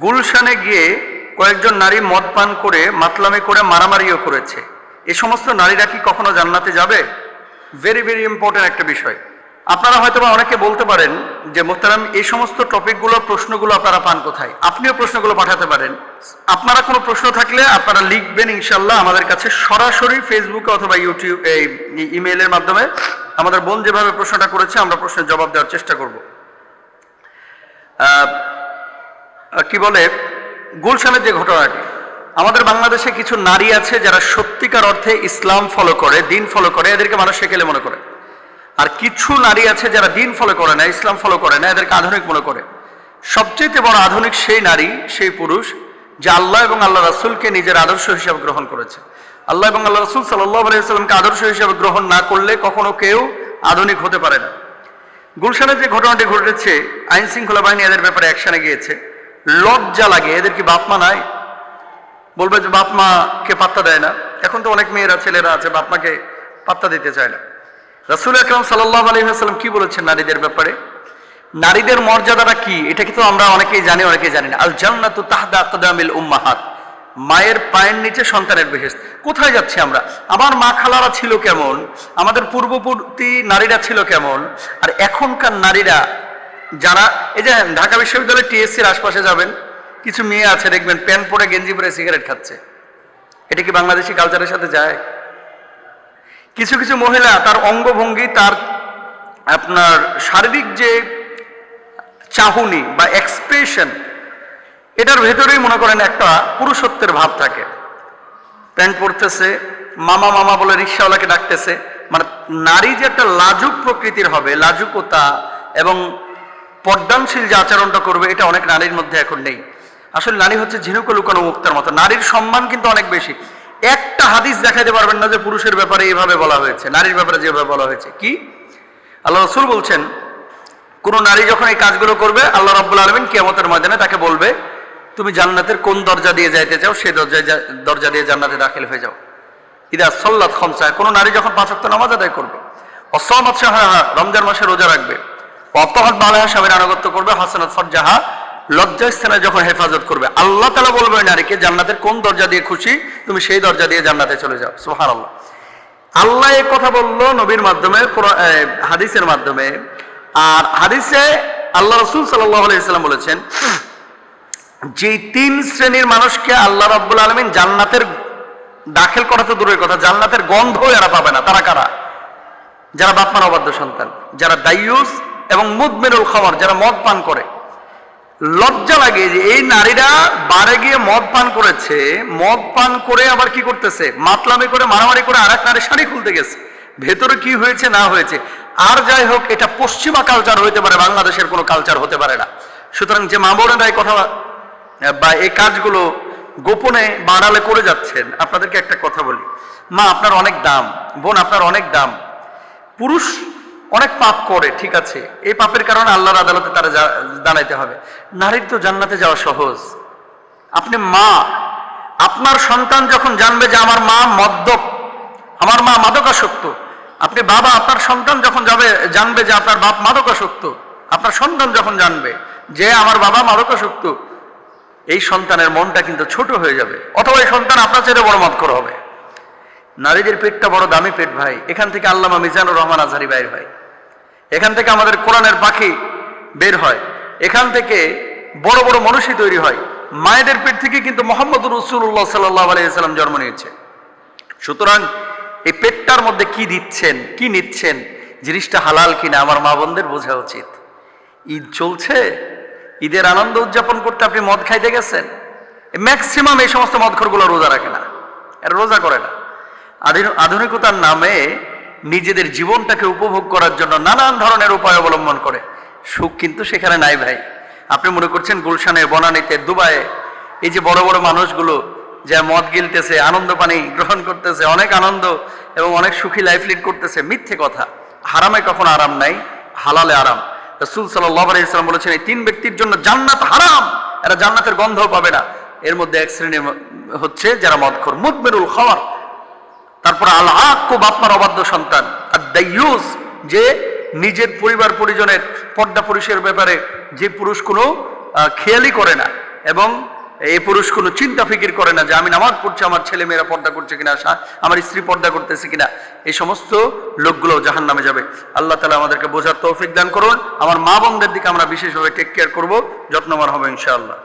গুলশানে গিয়ে কয়েকজন নারী মদ পান করে, মাতলামি করে, মারামারিও করেছে। এ সমস্ত নারীরা কি কখনো জান্নাতে যাবে? ভেরি ভেরি ইম্পর্টেন্ট একটা বিষয়। আপনারা হয়তো অনেকে বলতে পারেন যে, মোহতারাম, এই সমস্ত টপিকগুলো, প্রশ্নগুলো আপনারা পান কোথায়? আপনিও প্রশ্নগুলো পাঠাতে পারেন। আপনারা কোনো প্রশ্ন থাকলে আপনারা লিখবেন ইনশাল্লাহ আমাদের কাছে সরাসরি ফেসবুকে অথবা ইউটিউব এই ইমেইলের মাধ্যমে। আমাদের বোন যেভাবে প্রশ্নটা করেছে, আমরা প্রশ্নের জবাব দেওয়ার চেষ্টা করব। কি বলে, গুলশানের যে ঘটনাটি, আমাদের বাংলাদেশে কিছু নারী আছে যারা সত্যিকার অর্থে ইসলাম ফলো করে, দিন ফলো করে, এদেরকে মানুষ সেকেলে মনে করে। আর কিছু নারী আছে যারা দিন ফলো করে না, ইসলাম ফলো করে না, এদেরকে আধুনিক মনে করে। সবচেয়ে বড় আধুনিক সেই নারী, সেই পুরুষ, যে আল্লাহ এবং আল্লাহ রাসুলকে নিজের আদর্শ হিসাবে গ্রহণ করেছে। আল্লাহ এবং আল্লাহ রাসুল সাল্লাহ আলাইসাল্লামকে আদর্শ হিসাবে গ্রহণ না করলে কখনো কেউ আধুনিক হতে পারে না। গুলশানে যে ঘটনাটি ঘটেছে আইন শৃঙ্খলা বাহিনী এদের ব্যাপারে অ্যাকশনে গিয়েছে। লজ্জা লাগে, এদের কি বাপমা নাই? বলবে যে বাপ মাকে পাত্তা দেয় না। এখন তো অনেক মেয়েরা, ছেলেরা আছে বাপমাকে পাত্তা দিতে চায় না। রাসুল আকরম সাল্লাহ আলহিহাস্লাম কি বলেছেন নারীদের ব্যাপারে? নারীদের মর্যাদাটা কি? এটা কিন্তু আমরা অনেকেই জানি অনেকেই জানি না। আল জান্নাতু তাহদা আকদামিল উম্মাহাত। মায়ের পায়ের নিচে সন্তানের বেহেস্ত কোথায় যাচ্ছি আমরা? আমার মা খালারা ছিল কেমন? আমাদের পূর্ববর্তী নারীরা ছিল কেমন? আর এখনকার নারীরা যারা, এই যে ঢাকা বিশ্ববিদ্যালয় টিএসসির আশপাশে যাবেন, কিছু মেয়ে আছে, দেখবেন প্যান্ট পরে গেঞ্জি পরে সিগারেট খাচ্ছে। এটা কি বাংলাদেশি কালচারের সাথে যায়? কিছু কিছু মহিলা, তার অঙ্গভঙ্গি, তার আপনার শারীরিক যে চাহুনি বা এক্সপ্রেশন এটার ভেতরেই মনে করেন একটা পুরুষত্বের ভাব থাকে। প্যান্ট পরতেছে, মামা মামা বলে রিক্সাওয়ালাকে ডাকতেছে মানে নারী যে একটা লাজুক প্রকৃতির হবে, লাজুকতা এবং পর্দানশীল যে আচরণটা করবে, এটা অনেক নারীর মধ্যে এখন নেই। আসলে নারী হচ্ছে ঝিনুকে লুকানো মুক্তার মতো। নারীর সম্মান কিন্তু অনেক বেশি। একটা হাদিস দেখাতে পারবেন না যে পুরুষের ব্যাপারে এভাবে বলা হয়েছে, নারীর ব্যাপারে যেভাবে বলা হয়েছে। কি? আল্লাহ রসুল বলছেন, কোন নারী যখন এই কাজগুলো করবে, আল্লাহ রাব্বুল আলমিন কিয়ামতের ময়দানে তাকে বলবে, তুমি জান্নাতের কোন দরজা দিয়ে যাইতে চাও, সেই দরজায় দরজা দিয়ে জান্নাতে দাখিল হয়ে যাও। ইদা সল্লাত খমসায় কোনো নারী যখন পাঁচ নামাজ আদায় করবে অসমাত সাহা রমজান মাসে রোজা রাখবে অতহাত বালাহা স্বামীর আনুগত্য করবে হাসানাত ফরজাহা লজ্জাস্থানে যখন হেফাজত করবে। আল্লাহ তালা বলবে, নারীকে জান্নাতের কোন দরজা দিয়ে খুশি? তুমি সেই দরজা দিয়ে জান্নাতে চলে যাও। সোহার আল্লাহ আল্লাহ এই কথা বলল নবীর মাধ্যমে হাদিসের মাধ্যমে। আর হাদিসে আল্লাহ রসুল আলাইসাল্লাম বলেছেন যে তিন শ্রেণির মানুষকে আল্লাহ রাব্বুল আলমিন জান্নাতের দাখিল করা তো দূরের কথা, জান্নাতের গন্ধ এরা পাবে না। তারা কারা? যারা বাপমার অবাধ্য সন্তান, যারা দায়ুস এবং মুদমেরুল খামার যারা মদ পান করে। লজ্জা লাগে যে এই নারীরা বারে গিয়ে মদ পান করেছে, মদ পান করে আবার কি করতেছে? মাতলামি করে, মারামারি করে আরেক নারী শাড়ি খুলতে গেছে। ভেতরে কি হয়েছে, না হয়েছে? আর যাই হোক, এটা পশ্চিমা কালচার হইতে পারে, বাংলাদেশের কোনো কালচার হতে পারে না। সুতরাং যে মা বোনেরা এই কথা বা এই কাজগুলো গোপনে বাড়ালে করে যাচ্ছেন, আপনাদেরকে একটা কথা বলি। মা, আপনার অনেক দাম। বোন, আপনার অনেক দাম। পুরুষ অনেক পাপ করে, ঠিক আছে। এই পাপের কারণে আল্লাহর আদালতে তারা দাঁড়াইতে হবে। নারীর তো জান্নাতে যাওয়া সহজ। আপনি মা, আপনার সন্তান যখন জানবে যে আমার মা মদ্যপ, আমার মা মাদকাসক্ত, আপনি বাবা, আপনার সন্তান যখন যাবে, জানবে যে আপনার বাপ মাদকাসক্ত, আপনার সন্তান যখন জানবে যে আমার বাবা মাদকাসক্ত, এই সন্তানের মনটা কিন্তু ছোট হয়ে যাবে। অথবা এই সন্তান আপনার চেয়ে বড় মত করে হবে। নারীদের পেটটা বড় দামি পেট ভাই। এখান থেকে আল্লামা মিজানুর রহমান আজহারি বাইর হয়। এখান থেকে আমাদের কোরআনের পাখি বের হয়। এখান থেকে বড় বড় মানুষই তৈরি হয়। মায়েদের পেট থেকে কিন্তু মোহাম্মদ রসুল্লাহ সাল্লাহ আলাইসাল্লাম জন্ম নিয়েছে। সুতরাং এই পেটটার মধ্যে কি দিচ্ছেন, কি নিচ্ছেন, জিনিসটা হালাল কিনা আমার মা বোনদের বোঝা উচিত। ঈদ চলছে, ঈদের আনন্দ উদযাপন করতে আপনি মদ খাইতে গেছেন। ম্যাক্সিমাম এই সমস্ত মদখরগুলো রোজা রাখে না। এরা রোজা করে না। আধুন- আধুনিকতার নামে নিজেদের জীবনটাকে উপভোগ করার জন্য নানান ধরনের উপায় অবলম্বন করে। সুখ কিন্তু সেখানে নাই ভাই। আপনি মনে করছেন গুলশানে বনানীতে দুবাইয়ে এই যে বড় বড় মানুষগুলো যা মদ গিলতেছে, আনন্দ পানি গ্রহণ করতেছে, অনেক আনন্দ এবং অনেক সুখী লাইফ লিড করতেছে, মিথ্যে কথা। হারামে কখনো আরাম নাই, হালালে আরাম। রসুল সাল্লাহ আলাইসালাম বলেছেন, এই তিন ব্যক্তির জন্য জান্নাত হারাম, এরা জান্নাতের গন্ধও পাবে না। এর মধ্যে এক শ্রেণি হচ্ছে যারা মদখর, মুদমেরুল খাওয়ার। তারপর আল আক্কু বাপমার অবাধ্য সন্তান আর দাইয়ুস যে নিজের পরিবার পরিজনের পর্দা পুরুষের ব্যাপারে যে পুরুষ কোনো খেয়ালই করে না এবং এই পুরুষ কোনো চিন্তা ফিকির করে না যে আমি নামাজ পড়ছি, আমার ছেলে মেয়েরা পর্দা করছে কিনা আমার স্ত্রী পর্দা করতেছে কিনা, এই সমস্ত লোকগুলো জাহান নামে যাবে। আল্লাহ তালা আমাদেরকে বোঝার তৌফিক দান করুন। আমার মা বোনদের দিকে আমরা বিশেষভাবে টেক কেয়ার করব, যত্নবান হবে ইনশাআল্লাহ।